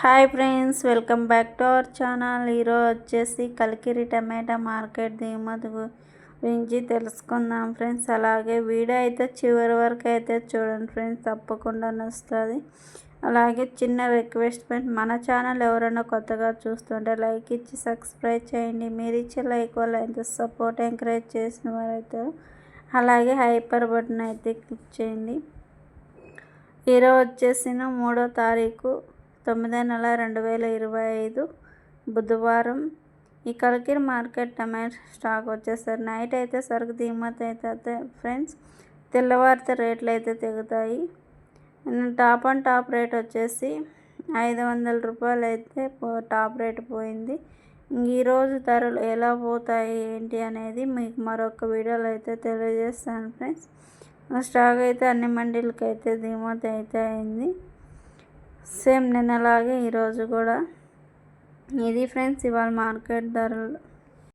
Hi friends welcome back to our channel. ఈరోజు వచ్చేసి కలికిరి టమాటా market దిగుమతి గురించి తెలుసుకుందాం ఫ్రెండ్స్. అలాగే వీడియో అయితే చివరి వరకు అయితే చూడండి ఫ్రెండ్స్ తప్పకుండా నచ్చుతుంది. అలాగే చిన్న రిక్వెస్ట్మెంట్ మన ఛానల్ ఎవరైనా కొత్తగా చూస్తుంటే లైక్ ఇచ్చి సబ్స్క్రైబ్ చేయండి. మీరు ఇచ్చే లైక్ వల్ల ఎంత సపోర్ట్ ఎంకరేజ్ చేసిన వారైతే అలాగే హైపర్ బటన్ అయితే క్లిక్ చేయండి. ఈరోజు వచ్చేసిన మూడో తారీఖు తొమ్మిది నెల రెండు వేల ఇరవై ఐదు బుధవారం ఈ కలికిరి మార్కెట్ టమాటో స్టాక్ వచ్చేసరి. నైట్ అయితే సరుకు దిగుమతి అయితే ఫ్రెండ్స్. తెల్లవారితే రేట్లు అయితే తెగుతాయి. టాప్ అండ్ టాప్ రేట్ వచ్చేసి ఐదు వందల రూపాయలు అయితే టాప్ రేట్ పోయింది. ఈరోజు ధరలు ఎలా పోతాయి ఏంటి అనేది మీకు మరొక వీడియోలో అయితే తెలియజేస్తాను ఫ్రెండ్స్. స్టాక్ అయితే అన్ని మండీలకి అయితే దిగుమతి అయితే అయింది. సేమ్ నిన్నలాగే ఈరోజు కూడా. ఇది ఫ్రెండ్స్ ఇవాళ మార్కెట్ ధరలు.